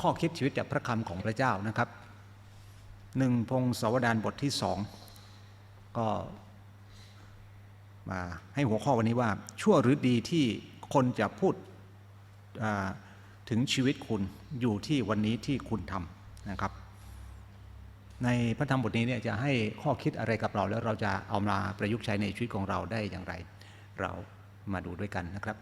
ข้อคิดชีวิตจากพระคำของพระเจ้านะครับหนึ่งพงศาวดารบทที่สองก็มาให้หัวข้อวันนี้ว่า ชั่วหรือดีที่คนจะพูดถึงชีวิตคุณอยู่ที่วันนี้ที่คุณทำนะครับ ในพระธรรมบทนี้เนี่ยจะให้ข้อคิดอะไรกับเรา แล้วเราจะเอามาประยุกต์ใช้ในชีวิตของเราได้อย่างไร เรามาดูด้วยกันนะครับ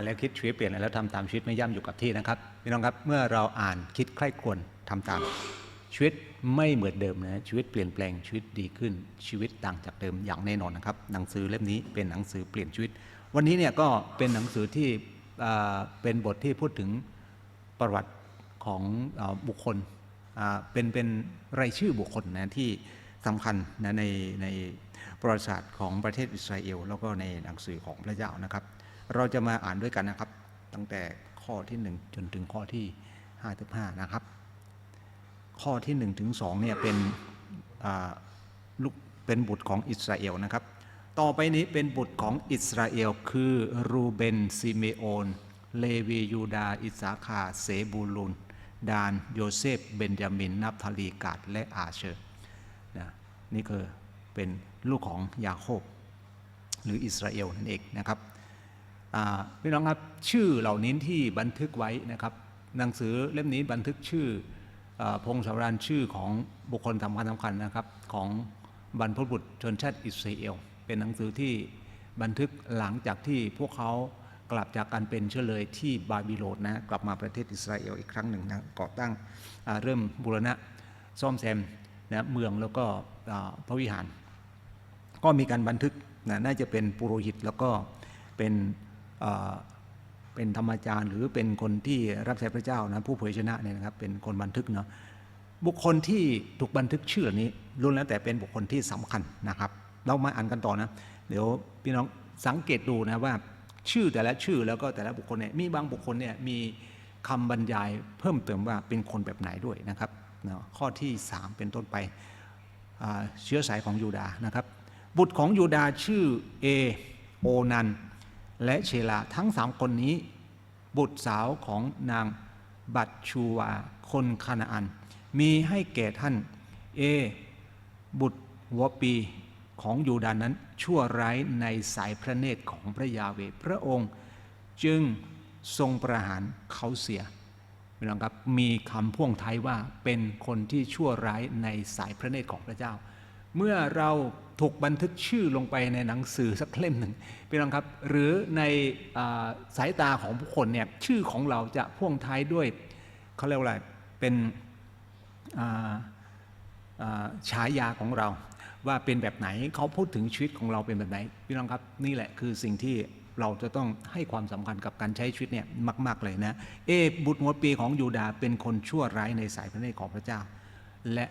านแล้วคิดชีวิตเปลี่ยนแล้วทำตามชีวิตไม่ย่ำอยู่กับที่นะครับพี่น้องครับเมื่อเราอ่านคิดใคร่ควรทำตาม ชีวิตไม่เหมือนเดิมนะชีวิตเปลี่ยนแปลงชีวิตดีขึ้นชีวิตต่างจากเดิมอย่างแน่นอนนะครับหนังสือเล่มนี้เป็นหนังสือเปลี่ยนชีวิต วันนี้เนี่ยก็เป็นหนังสือที่เป็นบทที่พูดถึงประวัติของบุคคลเป็นเป็นรายชื่อบุคคลนะที่สำคัญนะในในประวัติศาสตร์ของประเทศอิสราเอล แล้วก็ในหนังสือของพระเจ้านะครับ เราจะมาอ่านด้วยกันนะครับ ตั้งแต่ข้อที่ 1 จนถึงข้อที่55นะครับ ข้อที่ 1 ถึง2เนี่ยเป็นลูกเป็นบุตรของอิสราเอลนะครับ ต่อไปนี้เป็นบุตรของอิสราเอล คือรูเบนซิเมโอนเลวียูดา อิสาคาเซบูลุน ดาน โยเซฟ เบนจามิน นับทาลีกาดและอาเชอร์นะนี่คือเป็นลูกของยาโคบ หรืออิสราเอลนั่นเองนะครับ พี่น้องครับชื่อเหล่านี้ที่บันทึกไว้นะครับ หนังสือเล่มนี้บันทึกชื่ออพงศาวดารชื่อของบุคคลสำคัญสำคัญนะครับ ของบรรพบุรุษชนชาติอิสราเอล เป็นหนังสือที่บันทึกหลังจากที่พวกเขากลับจากการเป็นเชื้อเลยที่บาบิโลนนะกลับมาประเทศอิสราเอลอีกครั้งหนึ่งนะก่อตั้งเริ่มบูรณะซ่อมแซมนะเมืองแล้วก็พระวิหาร ก็มีการบันทึกนะน่าจะเป็นปุโรหิตแล้วก็เป็น เป็นธรรมจารย์ หรือเป็นคนที่รับใช้พระเจ้านะผู้เผยชนะเนี่ยนะครับเป็นคนบันทึกเนาะบุคคลที่ถูกบันทึกชื่อนี้ล้วนแล้วแต่เป็นบุคคลที่สำคัญนะครับ เรามาอ่านกันต่อนะ เดี๋ยวพี่น้องสังเกตดูนะว่าชื่อแต่ละชื่อแล้วก็แต่ละบุคคลเนี่ยมีบางบุคคลเนี่ยมีคำบรรยายเพิ่มเติมว่าเป็นคนแบบไหนด้วยนะครับนะข้อที่ 3 เป็นต้นไปเชื้อสายของยูดาห์นะครับ บุตรของยูดาห์ชื่อเอโอนัน และเชลาทั้งสามคนนี้ บุตรสาวของนางบัตชูวาคนคานาอัน มีให้แก่ท่าน เอ บุตรวปีของยูดานั้นชั่วร้ายในสายพระเนตรของพระยาเวพระองค์ จึงทรงประหารเขาเสียพี่น้องครับมีคำพ่วงท้ายว่าเป็นคนที่ชั่วร้ายในสายพระเนตรของพระเจ้า เมื่อเรา ถูกบันทึกชื่อลงไปในหนังสือสักเล่มหนึ่งพี่น้องครับ หรือในอาสายตาของผู้คนเนี่ยชื่อของเราจะพ่วงท้ายด้วยเขาเรียกว่าอะไรเป็นอ่าาฉายาของเรา ว่าเป็นแบบไหนเขาพูดถึงชีวิตของเราเป็นแบบไหนพี่น้องครับนี่แหละคือสิ่งที่เราจะต้องให้ความสำคัญกับการใช้ชีวิตเนี่ยมาก ๆ เลยนะเอบุตรหัวปีของยูดาเป็นคนชั่วร้ายในสายพระเนตรของพระเจ้า และ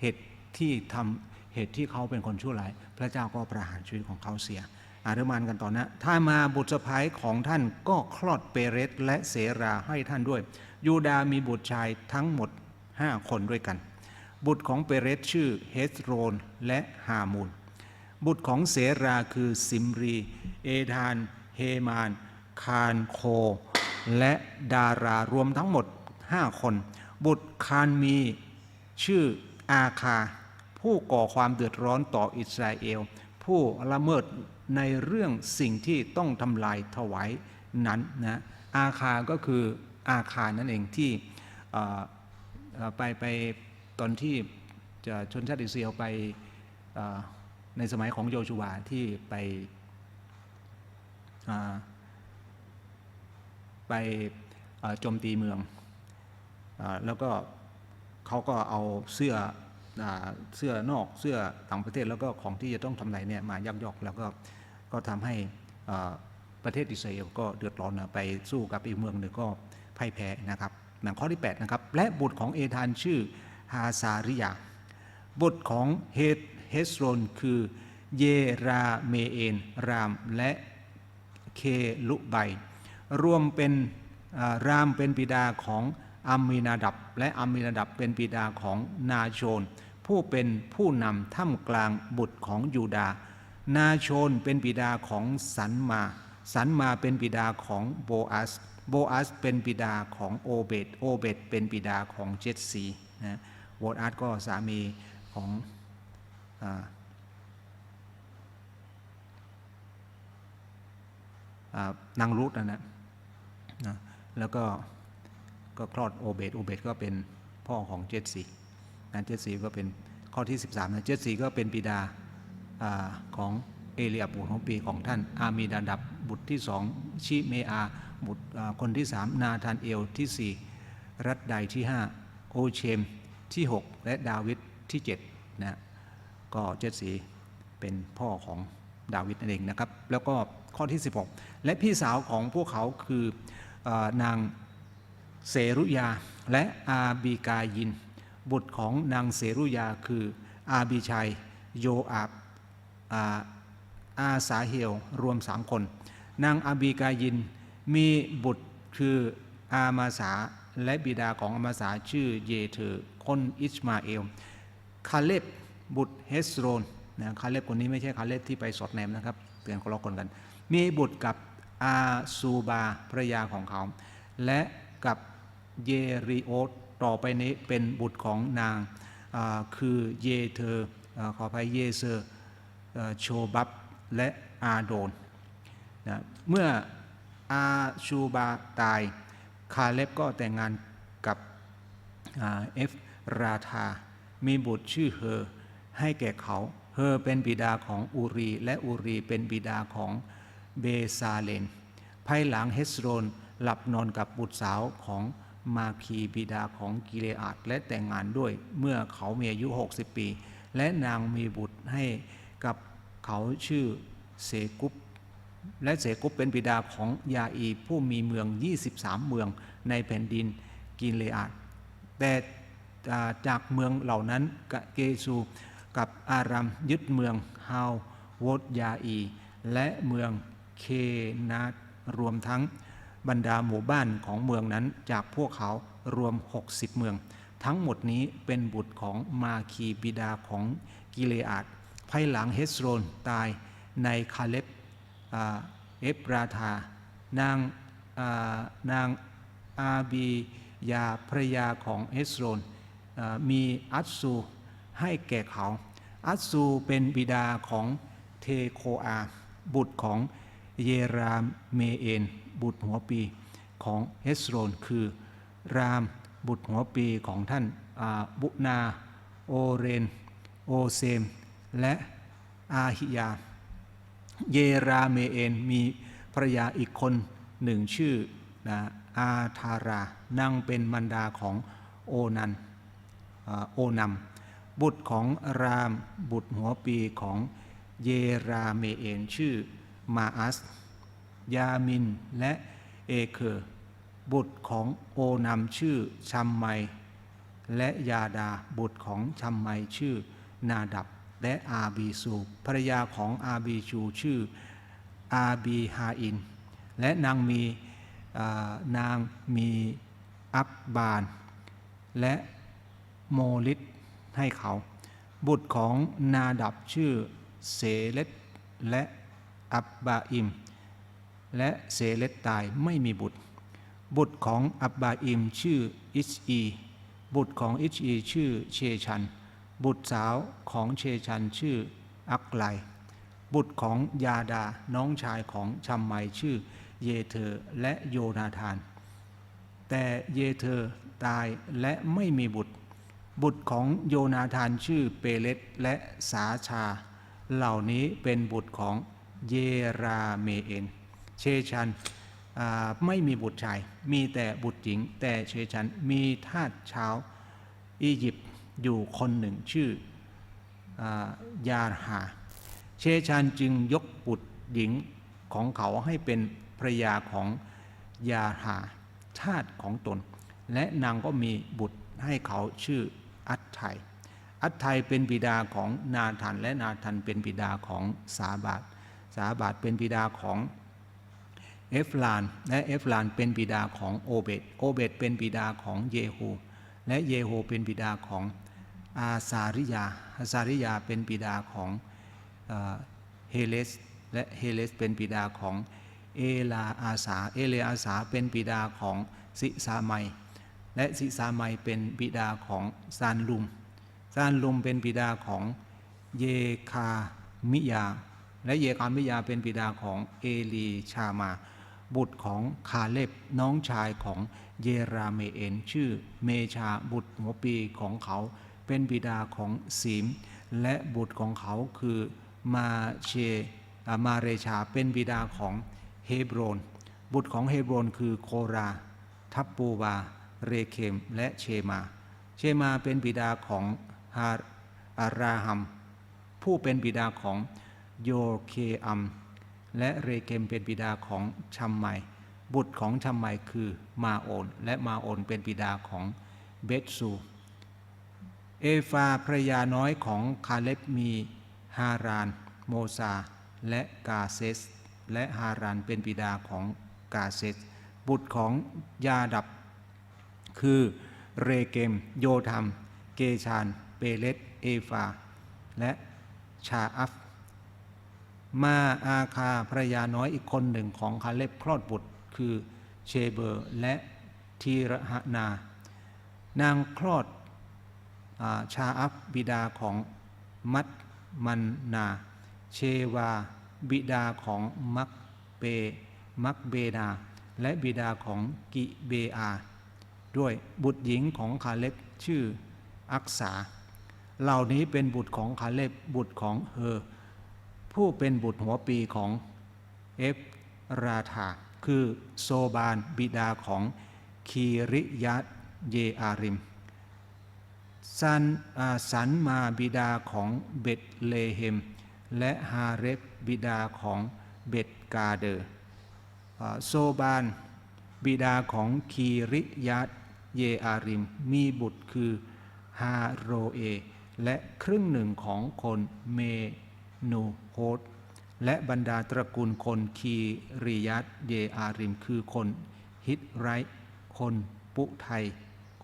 เหตุที่ทำ เหตุที่เขาเป็นคนชั่วร้าย พระเจ้าก็ประหารชีวิตของเขาเสีย อารมานกันต่อนะ ถ้ามาบุตรสะพ้ายของท่านก็คลอดเปเรตและเสราให้ท่านด้วย ยูดาห์มีบุตรชายทั้งหมด 5 คนด้วยกัน บุตรของเปเรตชื่อเฮสโรนและฮามูล บุตรของเสราคือซิมรี เอธาน เฮมาน คานโค และดารารวมทั้งหมด 5 คน บุตรคานมีชื่ออาคา ผู้ก่อความเดือดร้อนต่ออิสราเอล ผู้ละเมิดในเรื่องสิ่งที่ต้องทำลายถวายนั้นนะอาคาก็คืออาคานั่นเองที่ไปไปตอนที่จะชนชาติอิสราเอลไปในสมัยของโยชูวาที่ไปไปโจมตีเมืองอแล้วก็เขาก็เอาเสื้อ เสื้อนอกเสื้อต่างประเทศแล้วก็ของที่จะต้องทำลายเนี่ยมายักยอกแล้วก็ก็ทำให้ประเทศอิสราเอลก็เดือดร้อนนะไปสู้กับอีกเมืองหนึ่งก็พ่ายแพ้นะครับหนังข้อที่8นะครับและบุตรของเอธานชื่อฮาซาริยาบุตรของเฮเฮสโรนคือเยราเมเอนรามและเคลุไบรวมเป็นรามเป็นบิดาของอามินาดับ และอามินาดับเป็นบิดาของนาโชน ผู้เป็นผู้นำท่ามกลางบุตรของยูดาห์นาโชนเป็นบิดาของสันมา สันมาเป็นบิดาของโบอัส โบอัสเป็นบิดาของโอเบตโอเบตเป็นบิดาของเจสซีนะโบอัสก็สามีของอานางรุตนะนะ แล้วก็ก็คลอดโอเบตโอเบตก็เป็นพ่อของเจสซี นะเจสีก็เป็นข้อที่ 13นะเจสีก็เป็นบิดาอของเอเลียบุตรของปีของท่าน อามีดาดับบุตรที่สองชิเมอาบุตรคนที่สามนาธานเอลที่สี่รัดไดที่ห้าโอเชมที่หกและดาวิดที่เจ็ดนะก็เจสีเป็นพ่อของดาวิดนั่นเองนะครับ แล้วก็ข้อที่ 16 และพี่สาวของพวกเขาคืออนางเสรุยาและอาบีกายิน บุตรของนางเสรุยาคืออาบีชัย โยอาบอาสาเฮลรวมสามคน นางอาบีกายินมีบุตรคืออามาสาและบิดาของอามาสาชื่อเยเธอคนอิสมาเอล คาเลบบุตรเฮสโรนนะคาเลบคนนี้ไม่ใช่คาเลบที่ไปสอดแนมนะครับเตือนคนละคนกัน มีบุตรกับอาซูบาภรยาของเขา และกับเยริโอต ต่อไปนี้เป็นบุตรของนางคือเยเธอขออภัยเยเซอร์โชบับและอาโดนนะเมื่ออาชูบาตาย คาเลบก็แต่งงานกับเอฟราธา มีบุตรชื่อเฮอให้แก่เขา เฮอเป็นบิดาของอูรี และอูรีเป็นบิดาของเบซาเลน ภายหลังเฮสโรนหลับนอนกับบุตรสาวของ มาคีบิดาของกิเลอาดและแต่งงานด้วย เมื่อเขามีอายุ 60 ปี และนางมีบุตรให้กับเขาชื่อเสกุปและเสกุปเป็นบิดาของยาอีผู้มีเมือง 23 เมืองในแผ่นดินกินเลอาดแต่จากเมืองเหล่านั้นกะเกซูกับอารัมยึดเมืองฮาวโวดยาอี และเมืองเคนาตรวมทั้ง บรรดาหมู่บ้านของเมืองนั้นจากพวกเขารวม 60 เมือง ทั้งหมดนี้เป็นบุตรของมาคีบิดาของกิเลอาดภายหลังเฮสโรนตายในคาเล็บเอฟราธานางนางอาบียาภรยาของเอสโรนมีอัตซูให้แก่เขา อัตซูเป็นบิดาของเทโคอา บุตรของเยราเมเอน บุตรหัวปีของเฮสโรน คือรามบุตรหัวปีของท่านบุนาโอเรน โอเซม และอาหิยา เยราเมเอน มีภรรยาอีกคนหนึ่งชื่อนะอาธารานั่งเป็นมันดาของโอนันอโอนัมบุตรของรามบุตรหัวปีของเยราเมเอน ชื่อมาอัส ยามิน และเอเคอร์บุตรของโอนัมชื่อชัมไม และยาดาบุตรของชัมไมชื่อนาดับ และอาบีซูภรรยาของอาบีชูชื่ออาบีฮาอิน และนางมีนางมีอักบาน และโมลิตให้เขา บุตรของนาดับชื่อเสเลตและอับบาอิม และเสเลตตายไม่มีบุตร บุตรของอับบาอิมชื่ออิชอี บุตรของอิชอีชื่อเชชัน บุตรสาวของเชชันชื่ออักไล บุตรของยาดาน้องชายของชัมไมชื่อเยเธอและโยนาธาน แต่เยเธอตายและไม่มีบุตร บุตรของโยนาธานชื่อเปเลตและสาชา เหล่านี้เป็นบุตรของเยราเมเอน เชชันไม่มีบุตรชาย มีแต่บุตรหญิง แต่เชชันมีทาสชาวอียิปต์อยู่คนหนึ่งชื่ออยาหา เชชันจึงยกบุตรหญิงของเขาให้เป็นภรยาของยาหาชาติของตน และนางก็มีบุตรให้เขาชื่ออัตไทอัตไทเป็นบิดาของนาธันและนาธันเป็นบิดาของสาบาตสาบาตเป็นบิดาของ เอฟลานและเอฟลานเป็นบิดาของโอเบตโอเบตเป็นบิดาของเยโฮและเยโฮเป็นบิดาของอาซาริยาอาซาริยาเป็นบิดาของเฮเลสและเฮเลสเป็นบิดาของเอลาอาสาเอเลอาสาเป็นบิดาของสิสาไมและสิสาไมเป็นบิดาของซานลุมซานลุมเป็นบิดาของเยคามิยา และเยคามิยาเป็นบิดาของเอลีชามา บุตรของคาเล็บน้องชายของเยราเมเอนชื่อเมชาบุตรหัวปีของเขาเป็นบิดาของสีม และบุตรของเขาคือมาเชมาเรชาเป็นบิดาของเฮบรน บุตรของเฮบรนคือโคราทัปปูวา เรเคม และเชมา เชมาเป็นบิดาของฮาอาราฮัม ผู้เป็นบิดาของโยเคอัม และเรเกมเป็นบิดาของชัมไมบุตรของชัมไมคือมาโอน และมาโอนเป็นบิดาของเบตซู เอฟาภรรยาน้อยของคาเล็บมีฮาราน โมซา และกาเซส และฮารานเป็นบิดาของกาเซส บุตรของยาดับ คือเรเกม โยธรรม เกชาน เปเลตเอฟา และชาอัฟ มาอาคาภรยาน้อยอีกคนหนึ่งของคาเล็บคลอดบุตร คือเชเบอร์และทีระหนา นางคลอดอาชาอัฟบิดาของมัตมันนา เชวา บิดาของมักเปมักเบนา และบิดาของกิเบอา ด้วยบุตรหญิงของคาเล็บชื่ออักษา เหล่านี้เป็นบุตรของคาเล็บบุตรของเฮอ ผู้เป็นบุตรหัวปีของเอฟราธาคือโซบานบิดาของคีริยัตเยอาริมซันสันมาบิดาของเบตเลเฮม และฮาเรบบิดาของเบตกาเดอร์โซบานบิดาของคีริยัตเยอาริม มีบุตรคือฮาโรเอ และครึ่งหนึ่งของคนเม นูโฮดและบรรดาตระกูลคนคีริยัตเยอาริมคือคน ฮิตไรคนปุไทย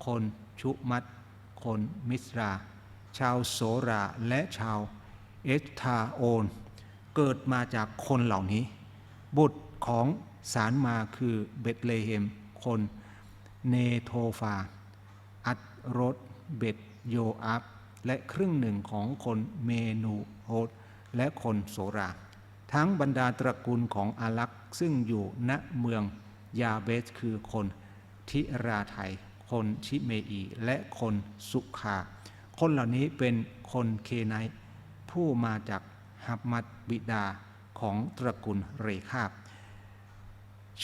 คนชุมัตคนมิสรา ชาวโสราและชาวเอสทาโอน เกิดมาจากคนเหล่านี้ บุตรของสารมาคือเบตเลเฮม คนเนโทฟา อัตรดเบตโยอับและครึ่งหนึ่งของคนเมนูโฮด และคนโสรา ทั้งบรรดาตระกูลของอาลักษ์ซึ่งอยู่ณเมืองยาเบสคือคนทิราไทย คนชิเมอี และคนสุขา คนเหล่านี้เป็นคนเคไนผู้มาจากฮับมัดบิดาของตระกูลเรคาบ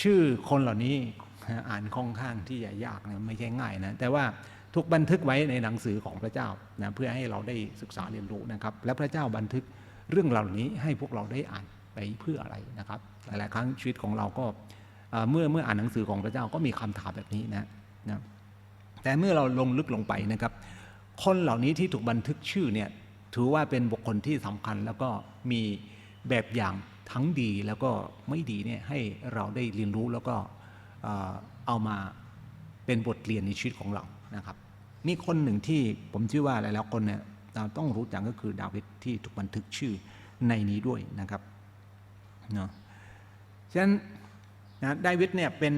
ชื่อคนเหล่านี้อ่านค่อนข้างที่จะยากนะไม่ใช่ง่ายนะแต่ว่าถูกบันทึกไว้ในหนังสือของพระเจ้านะเพื่อให้เราได้ศึกษาเรียนรู้นะครับ และพระเจ้าบันทึก เรื่องเหล่านี้ให้พวกเราได้อ่านไปเพื่ออะไรนะครับ หลาย ๆ ครั้งชีวิตของเราก็เมื่อเมื่ออ่านหนังสือของพระเจ้าก็มีคำถามแบบนี้นะนะแต่เมื่อเราลงลึกลงไปนะครับ คนเหล่านี้ที่ถูกบันทึกชื่อเนี่ยถือว่าเป็นบุคคลที่สำคัญแล้วก็มีแบบอย่างทั้งดีแล้วก็ไม่ดีเนี่ยให้เราได้เรียนรู้แล้วก็เอ่อเอามาเป็นบทเรียนในชีวิตของเรานะครับ มีคนหนึ่งที่ผมเชื่อว่าหลายๆคนเนี่ย เราต้องรู้จักก็คือดาวิดที่ถูกบันทึกชื่อในนี้ด้วยนะครับเนาะฉะนั้นนะดาวิดเนี่ยเป็น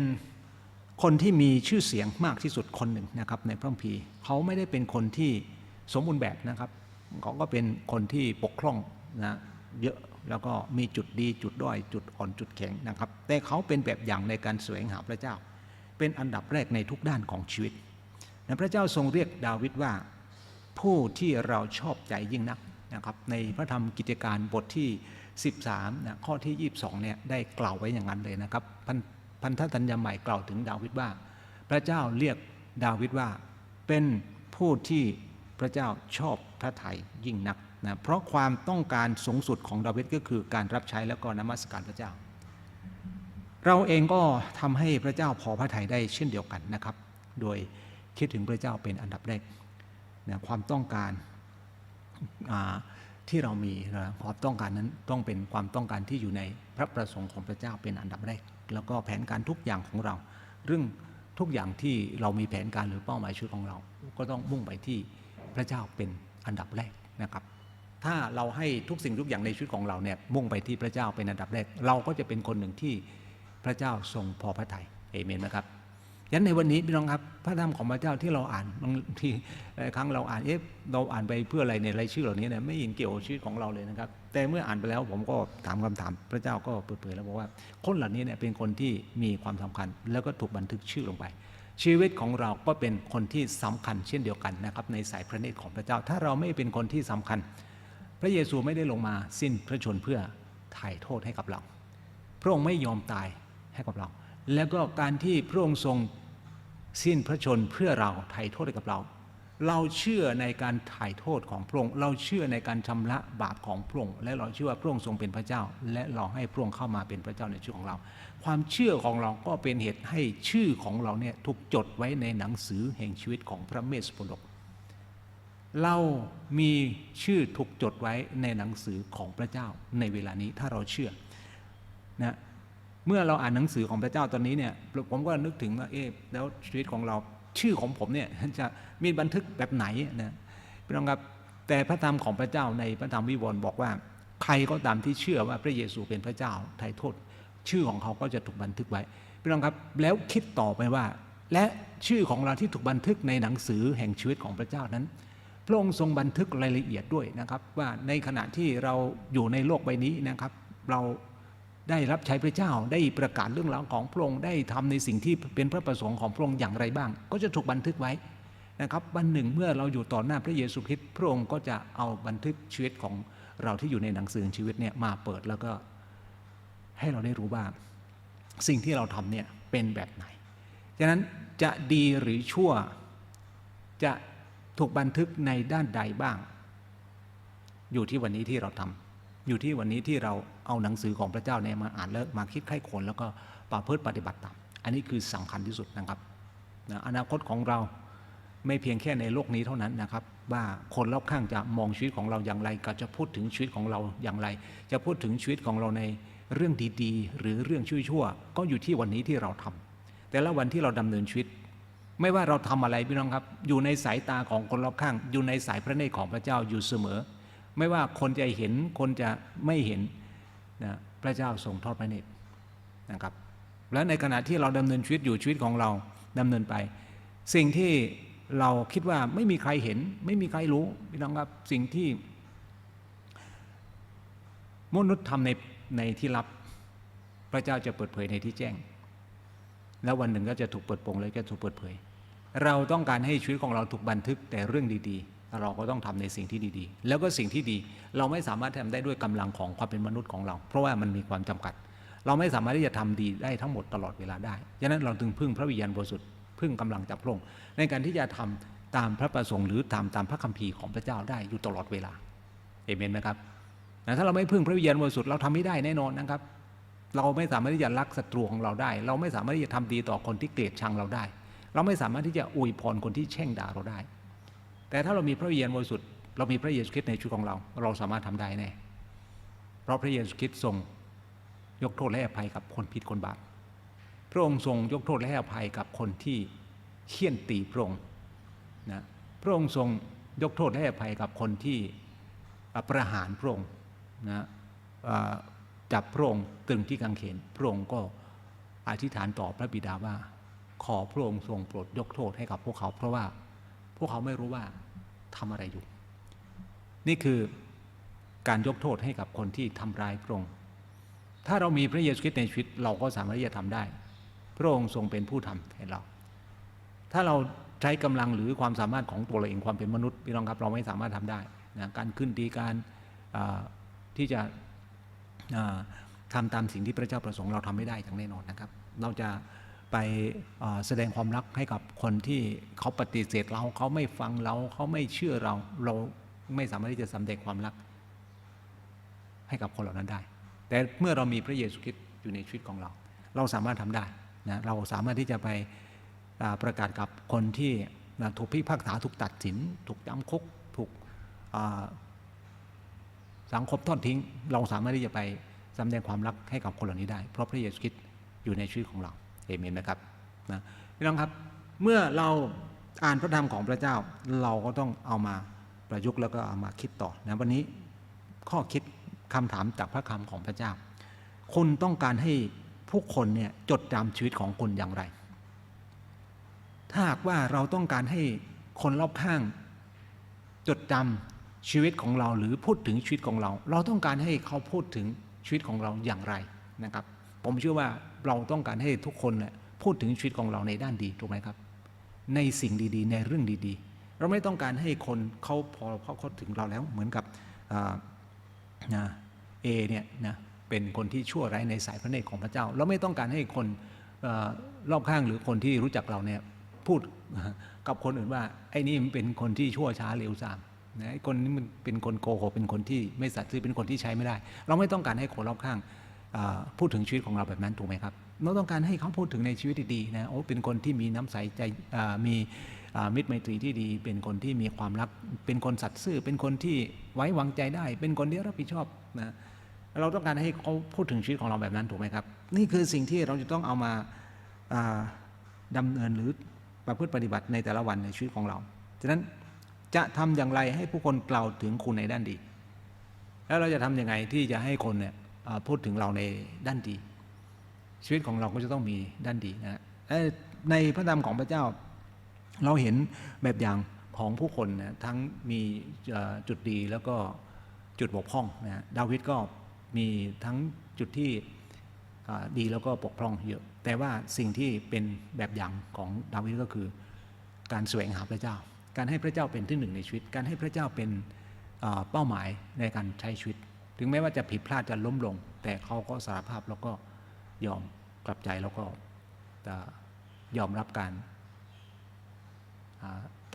คนที่มีชื่อเสียงมากที่สุดคนหนึ่งนะครับในพระคัมภีร์เขาไม่ได้เป็นคนที่สมบูรณ์แบบนะครับเขาก็เป็นคนที่ปกครองนะเยอะแล้วก็มีจุดดีจุดด้อยจุดอ่อนจุดแข็งนะครับ แต่เขาเป็นแบบอย่างในการแสวงหาพระเจ้า เป็นอันดับแรกในทุกด้านของชีวิตนะพระเจ้าทรงเรียกดาวิดว่า ผู้ที่เราชอบใจยิ่งนักนะครับในพระธรรมกิจการบทที่ 13นะข้อที่ 22เนี่ยได้กล่าวไว้อย่างนั้นเลยนะครับพันพันธสัญญาใหม่กล่าวถึงดาวิดว่า พระเจ้าเรียกดาวิดว่าเป็นผู้ที่พระเจ้าชอบพระทัยยิ่งนักนะเพราะความต้องการสูงสุดของดาวิดก็คือการรับใช้แล้วก็นมัสการพระเจ้า เราเองก็ทำให้พระเจ้าพอพระทัยได้เช่นเดียวกันนะครับ โดยคิดถึงพระเจ้าเป็นอันดับแรก นะความต้องการที่เรามีนะความต้องการนั้นต้องเป็นความต้องการที่อยู่ในพระประสงค์ของพระเจ้าเป็นอันดับแรก แล้วก็แผนการทุกอย่างของเรา เรื่องทุกอย่างที่เรามีแผนการหรือเป้าหมายชีวิตของเรา ก็ต้องมุ่งไปที่พระเจ้าเป็นอันดับแรกนะครับถ้าเราให้ทุกสิ่งทุกอย่างในชีวิตของเราเนี่ยมุ่งไปที่พระเจ้าเป็นอันดับแรก เราก็จะเป็นคนหนึ่งที่พระเจ้าทรงพอพระทัยเอเมนไหมครับ ยันในวันนี้พี่น้องครับพระธรรมของพระเจ้าที่เราอ่านบางทีหลายครั้งเราอ่านเอ๊ะเราอ่านไปเพื่ออะไรในรายชื่อเหล่านี้เนี่ยไม่เห็นเกี่ยวกับชีวิตของเราเลยนะครับ แต่เมื่ออ่านไปแล้วผมก็ถามคำถามพระเจ้าก็เปิดเผยแล้วบอกว่า คนเหล่านี้เนี่ยเป็นคนที่มีความสำคัญ แล้วก็ถูกบันทึกชื่อลงไป ชีวิตของเราก็เป็นคนที่สำคัญเช่นเดียวกันนะครับในสายพระเนตรของพระเจ้า ถ้าเราไม่เป็นคนที่สำคัญ พระเยซูไม่ได้ลงมาสิ้นพระชนเพื่อถ่ายโทษให้กับเรา พระองค์ไม่ยอมตายให้กับเรา แล้วก็การที่พระองค์ทรง สิ้นพระชนเพื่อเราไถ่โทษให้กับเรา เราเชื่อในการถ่ายโทษของพระองค์เราเชื่อในการชำระบาปของพระองค์และเราเชื่อว่าพระองค์ทรงเป็นพระเจ้า และเราให้พระองค์เข้ามาเป็นพระเจ้าในชีวิตของเรา ความเชื่อของเราก็เป็นเหตุให้ชื่อของเราเนี่ยถูกจดไว้ในหนังสือแห่งชีวิตของพระเมสสโปดกเรามีชื่อถูกจดไว้ในหนังสือของพระเจ้าในเวลานี้ถ้าเราเชื่อนะ เมื่อเราอ่านหนังสือของพระเจ้าตอนนี้เนี่ยผมก็นึกถึงว่าเอ๊ะแล้วชีวิตของเราชื่อของผมเนี่ยจะมีบันทึกแบบไหนนะพี่น้องครับแต่พระธรรมของพระเจ้าในพระธรรมวิวรณ์บอกว่า ใครก็ตามที่เชื่อว่าพระเยซูเป็นพระเจ้าไถ่โทษ ชื่อของเขาก็จะถูกบันทึกไว้พี่น้องครับแล้วคิดต่อไปว่า และชื่อของเราที่ถูกบันทึกในหนังสือแห่งชีวิตของพระเจ้านั้นพระองค์ทรงบันทึกรายละเอียดด้วยนะครับ ว่าในขณะที่เราอยู่ในโลกใบนี้นะครับ เรา ได้รับใช้พระเจ้าได้ประกาศเรื่องราวของพระองค์ได้ทำในสิ่งที่เป็นพระประสงค์ของพระองค์อย่างไรบ้าง ก็จะถูกบันทึกไว้นะครับวันหนึ่งเมื่อเราอยู่ต่อหน้าพระเยซูคริสต์พระองค์ก็จะเอาบันทึกชีวิตของเราที่อยู่ในหนังสือชีวิตเนี่ยมาเปิดแล้วก็ให้เราได้รู้ว่าสิ่งที่เราทำเนี่ยเป็นแบบไหนฉะนั้นจะดีหรือชั่วจะถูกบันทึกในด้านใดบ้าง อยู่ที่วันนี้ที่เราทำ อยู่ที่วันนี้ที่เราเอาหนังสือของพระเจ้าเนี่ยมาอ่านแล้วมาคิดไข้ควรแล้วก็ประพฤติปฏิบัติตามอันนี้คือสำคัญที่สุดนะครับนะอนาคตของเราไม่เพียงแค่ในโลกนี้เท่านั้นนะครับ ว่าคนรอบข้างจะมองชีวิตของเราอย่างไร ก็จะพูดถึงชีวิตของเราอย่างไร จะพูดถึงชีวิตของเราในเรื่องดีๆ หรือเรื่องชั่วๆก็อยู่ที่วันนี้ที่เราทำแต่ละวันที่เราดำเนินชีวิต ไม่ว่าเราทำอะไรพี่น้องครับ อยู่ในสายตาของคนรอบข้าง อยู่ในสายพระเนตรของพระเจ้าอยู่เสมอ ไม่ว่าคนจะเห็นคนจะไม่เห็นนะพระเจ้าทรงทอดพระเนตรนะครับ และในขณะที่เราดำเนินชีวิตอยู่ชีวิตของเราดำเนินไป สิ่งที่เราคิดว่าไม่มีใครเห็น ไม่มีใครรู้พี่น้องครับสิ่งที่มนุษย์ทำในในที่ลับ พระเจ้าจะเปิดเผยในที่แจ้ง แล้ววันหนึ่งก็จะถูกเปิดโปงและจะถูกเปิดเผย เราต้องการให้ชีวิตของเราถูกบันทึกแต่เรื่องดีๆ เราก็ต้องทำในสิ่งที่ดีๆ แล้วก็สิ่งที่ดีเราไม่สามารถทำได้ด้วยกำลังของความเป็นมนุษย์ของเรา เพราะว่ามันมีความจำกัด เราไม่สามารถที่จะทำดีได้ทั้งหมดตลอดเวลาได้ฉะนั้นเราจึงพึ่งพระวิญญาณบริสุทธิ์พึ่งกำลังจากพระองค์ในการที่จะทำตามพระประสงค์หรือตามตามพระคัมภีร์ของพระเจ้าได้อยู่ตลอดเวลาเอเมนไหมครับแต่ถ้าเราไม่พึ่งพระวิญญาณบริสุทธิ์เราทำไม่ได้แน่นอนนะครับ เราไม่สามารถที่จะรักศัตรูของเราได้ เราไม่สามารถที่จะทำดีต่อคนที่เกลียดชังเราได้ เราไม่สามารถที่จะอวยพรคนที่แช่งด่าเราได้ แต่ถ้าเรามีพระวิญญาณบริสุทธิ์เรามีพระเยซูคริสต์ในชีวิตของเรา เราสามารถทำได้แน่เพราะพระเยซูคริสต์ทรงยกโทษและอภัยกับคนผิดคนบาปพระองค์ทรงยกโทษและอภัยกับคนที่เคี่ยนตีพระองค์นะพระองค์ทรงยกโทษและอภัยกับคนที่ประหารพระองค์นะจับพระองค์ตึงที่กางเขนพระองค์ก็อธิษฐานต่อพระบิดาว่า ขอพระองค์ทรงโปรดยกโทษให้กับพวกเขา เพราะว่าพวกเขาไม่รู้ว่า ทำอะไรอยู่ นี่คือการยกโทษให้กับคนที่ทำร้ายพระองค์ถ้าเรามีพระเยซูคริสต์ในชีวิตเราก็สามารถที่จะทำได้ พระองค์ทรงเป็นผู้ทำแทนเรา ถ้าเราใช้กำลังหรือความสามารถของตัวเราเองความเป็นมนุษย์พี่น้องครับเราไม่สามารถทำได้นะการขึ้นดีการที่จะทำตามสิ่งที่พระเจ้าประสงค์เราทำไม่ได้อย่างแน่นอนนะครับ เราจะ ไปแสดงความรักให้กับคนที่เขาปฏิเสธเราเขาไม่ฟังเราเขาไม่เชื่อเราเราไม่สามารถที่จะสำแดงความรัก ให้กับคนเหล่านั้นได้ แต่เมื่อเรามีพระเยซูคริสต์อยู่ในชีวิตของเรา เราสามารถทำได้นะเราสามารถที่จะไปประกาศกับคนที่ถูกพิพากษาถูกตัดสิน ถูกจำคุกถูกสังคมทอดทิ้ง เราสามารถที่จะไปสำแดงความรักให้กับคนเหล่านี้ได้ เพราะพระเยซูคริสต์อยู่ในชีวิตของเรา เอเมนไหมครับนะพี่น้องครับเมื่อเราอ่านพระธรรมของพระเจ้าเราก็ต้องเอามาประยุกต์แล้วก็เอามาคิดต่อนะวันนี้ข้อคิดคำถามจากพระคำของพระเจ้า คุณต้องการให้ผู้คนเนี่ยจดจำชีวิตของคุณอย่างไร ถ้าหากว่าเราต้องการให้คนรอบข้างจดจำชีวิตของเราหรือพูดถึงชีวิตของเรา เราต้องการให้เขาพูดถึงชีวิตของเราอย่างไรนะครับ ผมเชื่อว่า เราต้องการให้ทุกคนพูดถึงชีวิตของเราในด้านดีถูกไหมครับ ในสิ่งดีๆ ในเรื่องดีๆ เราไม่ต้องการให้คนเขาพอเขาเขาถึงเราแล้วเหมือนกับอ่านะเอเนี่ยนะเป็นคนที่ชั่วร้ายในสายพระเนตรของพระเจ้า เราไม่ต้องการให้คนรอบข้างหรือคนที่รู้จักเราเนี่ยพูดกับคนอื่นว่าไอ้นี่มันเป็นคนที่ชั่วช้าเร็วซามนะไอ้คนนี้มันเป็นคนโกหกเป็นคนที่ไม่สัตย์ซื่อเป็นคนที่ใช้ไม่ได้ เราไม่ต้องการให้คนรอบข้าง พูดถึงชีวิตของเราแบบนั้นถูกไหมครับเราต้องการให้เขาพูดถึงในชีวิตดีๆนะโอ้เป็นคนที่มีน้ำใสใจมีมิตรไมตรีที่ดี เป็นคนที่มีความรัก เป็นคนสัตย์ซื่อ เป็นคนที่ไว้วางใจได้ เป็นคนที่รับผิดชอบนะเราต้องการให้เขาพูดถึงชีวิตของเราแบบนั้นถูกไหมครับ นี่คือสิ่งที่เราจะต้องเอามาาดำเนินหรือประพฤติปฏิบัติในแต่ละวันในชีวิตของเรา ฉะนั้นจะทำอย่างไรให้ผู้คนกล่าวถึงคุณในด้านดี แล้วเราจะทำยังไงที่จะให้คนเนี่ย พูดถึงเราในด้านดี ชีวิตของเราก็จะต้องมีด้านดีนะในพระธรรมของพระเจ้า เราเห็นแบบอย่างของผู้คนนะทั้งมีจุดดีแล้วก็จุดบกพร่องนะดาวิดก็มีทั้งจุดที่ดีแล้วก็บกพร่องเยอะ แต่ว่าสิ่งที่เป็นแบบอย่างของดาวิดก็คือ การแสวงหาพระเจ้า การให้พระเจ้าเป็นที่หนึ่งในชีวิต การให้พระเจ้าเป็นเป้าหมายในการใช้ชีวิต ถึงแม้ว่าจะผิดพลาดจะล้มลง แต่เขาก็สารภาพแล้วก็ยอมกลับใจแล้วก็จะยอมรับการ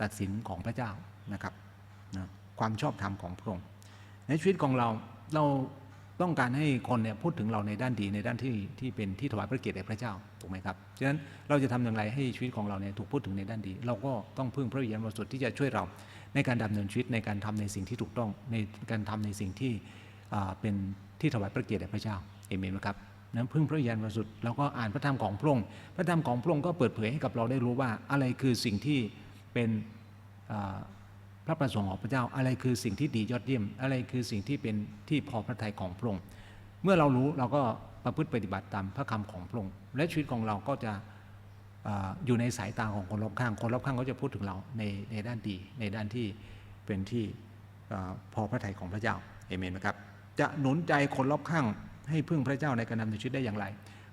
ตัดสินของพระเจ้านะครับนะความชอบธรรมของพระองค์ในชีวิตของเราเราต้องการให้คนเนี่ยพูดถึงเราในด้านดีในด้านที่ที่เป็นที่ถวายพระเกียรติแด่พระเจ้าถูกไหมครับฉะนั้นเราจะทำอย่างไรให้ชีวิตของเราเนี่ยถูกพูดถึงในด้านดี เราก็ต้องพึ่งพระวิญญาณบริสุทธิ์ที่จะช่วยเรา ในการดำเนินชีวิตในการทำในสิ่งที่ถูกต้องในการทำในสิ่งที่ เป็นที่ถวายพระเกียรติแด่พระเจ้าเอเมนไหมครับนั้นพึ่งพระวิญญาณบริสุทธิ์แล้วก็อ่านพระธรรมของพระองค์พระธรรมของพระองค์ก็เปิดเผยให้กับเราได้รู้ว่าอะไรคือสิ่งที่เป็นพระประสงค์ของพระเจ้า อะไรคือสิ่งที่ดียอดเยี่ยม อะไรคือสิ่งที่เป็นที่พอพระทัยของพระองค์เมื่อเรารู้เราก็ประพฤติปฏิบัติตามพระคำของพระองค์และชีวิตของเราก็จะออยู่ในสายตาของคนรอบข้าง คนรอบข้างก็จะพูดถึงเราในในด้านดีในด้านที่เป็นที่อพอพระทัยของพระเจ้าเอเมนไหมครับ จะหนุนใจคนรอบข้าง ให้พึ่งพระเจ้าในการดำเนินชีวิตได้อย่างไร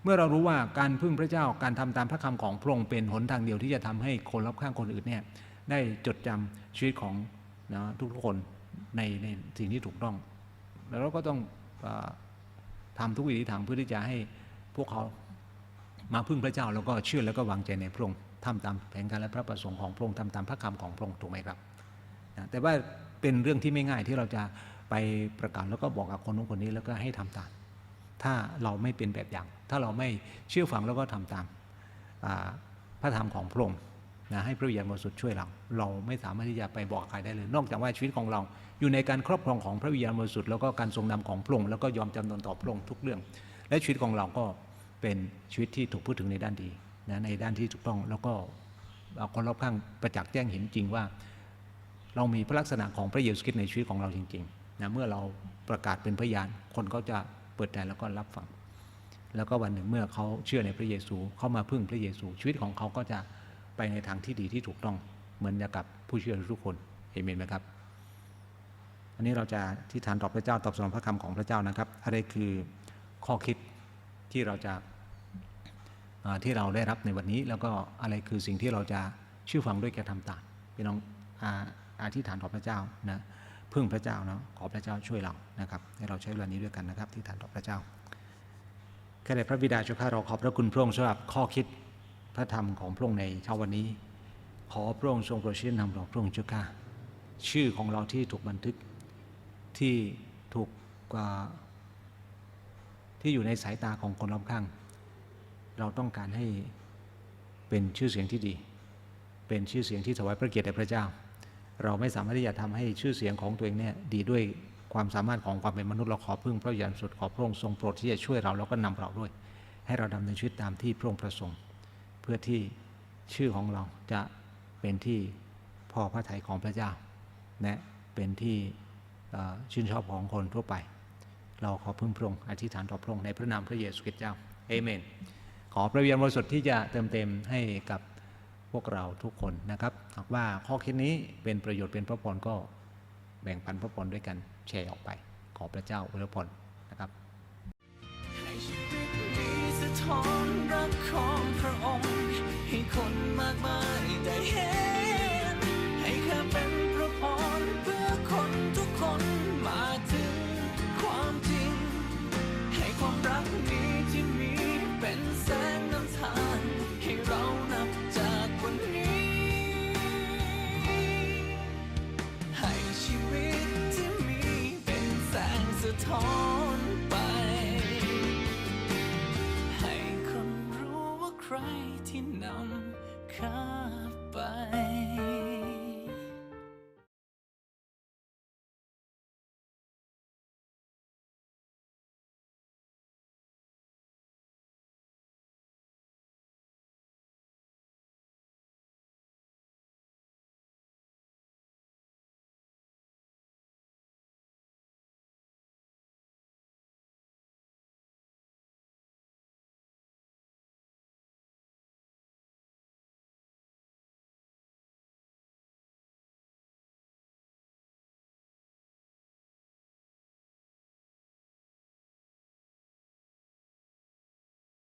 เมื่อเรารู้ว่าการพึ่งพระเจ้าการทำตามพระคำของพระองค์เป็นหนทางเดียวที่จะทำให้คนรอบข้างคนอื่นเนี่ยได้จดจำชีวิตของนะทุกๆคนในในสิ่งที่ถูกต้อง แล้วเราก็ต้องออทำทุกวิธีทางเพื่อที่จะให้พวกเขามาพึ่งพระเจ้าแล้วก็เชื่อแล้วก็วางใจในพระองค์ทำตามแผนการและพระประสงค์ของพระองค์ทำตามพระคำของพระองค์ถูกไหมครับนะแต่ว่าเป็นเรื่องที่ไม่ง่ายที่เราจะ ไปประกาศแล้วก็บอกกับคนนู้นคนนี้แล้วก็ให้ทำตาม ถ้าเราไม่เป็นแบบอย่าง ถ้าเราไม่เชื่อฟังแล้วก็ทำตามพระธรรมของพระองค์นะให้พระวิญญาณบริสุทธิ์ช่วยเราเราไม่สามารถที่จะไปบอกใครได้เลย นอกจากว่าชีวิตของเรา อยู่ในการครอบครองของพระวิญญาณบริสุทธิ์แล้วก็การทรงนำของพระองค์แล้วก็ยอมจำนนต่อพระองค์ทุกเรื่อง และชีวิตของเราก็เป็นชีวิตที่ถูกพูดถึงในด้านดีนะในด้านที่ถูกต้องแล้วก็คนรอบข้างประจักษ์แจ้งเห็นจริงว่า เรามีพระลักษณะของพระเยซูคริสต์ในชีวิตของเราจริง ๆ นะเมื่อเราประกาศเป็นพยาน คนก็จะเปิดใจแล้วก็รับฟัง แล้วก็วันหนึ่งเมื่อเขาเชื่อในพระเยซูเขามาพึ่งพระเยซู ชีวิตของเขาก็จะไปในทางที่ดีที่ถูกต้องเหมือนกับผู้เชื่อทุกคนเอเมนไหมครับ อันนี้เราจะที่ฐานต่อพระเจ้าตอบสนองพระคำของพระเจ้านะครับ อะไรคือข้อคิดที่เราจะที่เราได้รับในวันนี้ แล้วก็อะไรคือสิ่งที่เราจะเชื่อฟังด้วยการทำตามพี่น้องอาอาที่ฐานต่อพระเจ้านะ พึ่งพระเจ้าเนาะขอพระเจ้าช่วยเรานะครับ ให้เราใช้เวลานี้ด้วยกันนะครับ ที่ฐานต่อพระเจ้าแค่ในพระบิดาเจ้าข้าเราขอบพระคุณพระองค์สำหรับข้อคิดพระธรรมของพระองค์ในเช้าวันนี้ ขอพระองค์ทรงโปรดชื่อนำเราพระองค์เจ้าข้าชื่อของเราที่ถูกบันทึกที่ถูกกว่าที่อยู่ในสายตาของคนรอบข้าง เราต้องการให้เป็นชื่อเสียงที่ดี เป็นชื่อเสียงที่ถวายพระเกียรติแด่พระเจ้า เราไม่สามารถที่จะทำให้ชื่อเสียงของตัวเองเนี่ยดีด้วยความสามารถของความเป็นมนุษย์เราขอพึ่งพระวิญญาณบริสุดขอพระองค์ทรงโปรดที่จะช่วยเราแล้วก็นำเราด้วย ให้เราดำเนินชีวิตตามที่พระองค์ประสงค์เพื่อที่ชื่อของเราจะเป็นที่พอพระทัยของพระเจ้าและเป็นที่ชื่นชอบของคนทั่วไป เราขอพึ่งพระองค์อธิษฐานต่อพระองค์ในพระนามพระเยซูคริสต์เจ้าเอเมน ขอพระวิญญาณบริสุทธิ์ที่จะเติมเต็มให้กับ วกเราทุกคนนะครับ หากว่าข้อคิดนี้เป็นประโยชน์เป็นพระพรก็แบ่งปันพระพรด้วยกันแชร์ออกไป ขอพระเจ้าอวยพรนะครับให้ชีวิตนี้สะท้อนรักของพระองค์ให้คนมากมาย 的痛。